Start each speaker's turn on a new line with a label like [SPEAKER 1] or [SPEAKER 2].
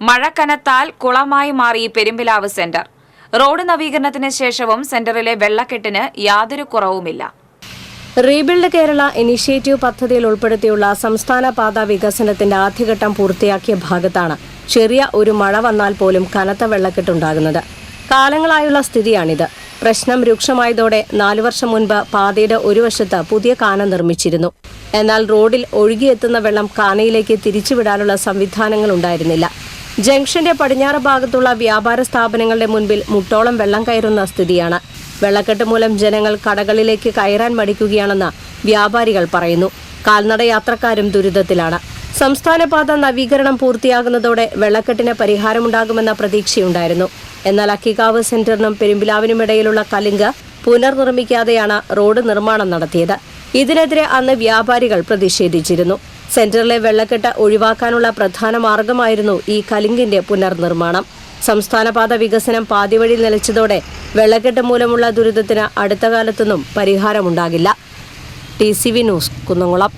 [SPEAKER 1] മഴ കനത്താൽ കുളമായി മാറി Perumpilavu centre. Road നവീകരണത്തിന് ശേഷവും സെന്ററിലെ വെള്ളക്കെട്ടിന് യാതൊരു കുറവുമില്ല.
[SPEAKER 2] റീബിൽഡ് കേരള ഇനിഷ്യേറ്റീവ് പദ്ധതിയിൽ ഉൾപ്പെടുത്തിയുള്ള സംസ്ഥാന പാതാ വികസനത്തിന്റെ ആദ്യഘട്ടം പൂർത്തിയാക്കിയ ഭാഗത്താണ് ചെറിയ ഒരു മഴ വന്നാൽ പോലും കനത്ത വെള്ളക്കെട്ടുണ്ടാകുന്നത് കാലങ്ങളായുള്ള സ്ഥിതിയാണിത്. പ്രശ്നം രൂക്ഷമായതോടെ നാലു വർഷം മുൻപ് പാതയുടെ ഒരു വശത്ത് പുതിയ കാന നിർമ്മിച്ചിരുന്നു. എന്നാൽ റോഡിൽ ഒഴുകിയെത്തുന്ന വെള്ളം കാനയിലേക്ക് തിരിച്ചുവിടാനുള്ള സംവിധാനങ്ങൾ ഉണ്ടായിരുന്നില്ല. ജംഗ്ഷന്റെ പടിഞ്ഞാറ് ഭാഗത്തുള്ള വ്യാപാര സ്ഥാപനങ്ങളുടെ മുൻപിൽ മുട്ടോളം വെള്ളം കയറുന്ന സ്ഥിതിയാണ്. വെള്ളക്കെട്ട് മൂലം ജനങ്ങൾ കടകളിലേക്ക് കയറാൻ മടിക്കുകയാണെന്ന് വ്യാപാരികൾ പറയുന്നു. കാൽനട യാത്രക്കാരും ദുരിതത്തിലാണ്. സംസ്ഥാനപാത നവീകരണം പൂർത്തിയാകുന്നതോടെ വെള്ളക്കെട്ടിന് പരിഹാരമുണ്ടാകുമെന്ന പ്രതീക്ഷയുണ്ടായിരുന്നു. എന്നാൽ അക്കിക്കാവ് സെന്ററിനും പെരുമ്പിലാവിനുമിടയിലുള്ള കലിങ്ക് പുനർനിർമ്മിക്കാതെയാണ് റോഡ് നിർമ്മാണം നടത്തിയത്. ഇതിനെതിരെ അന്ന് വ്യാപാരികൾ പ്രതിഷേധിച്ചിരുന്നു. സെന്ററിലെ വെള്ളക്കെട്ട് ഒഴിവാക്കാനുള്ള പ്രധാന മാർഗമായിരുന്നു ഈ കലിംഗിന്റെ പുനർനിർമ്മാണം. സംസ്ഥാനപാത വികസനം പാതിവഴി നിലച്ചതോടെ വെള്ളക്കെട്ട് മൂലമുള്ള ദുരിതത്തിന് അടുത്ത കാലത്തൊന്നും പരിഹാരമുണ്ടാകില്ല. T C V news Kunnamkulam.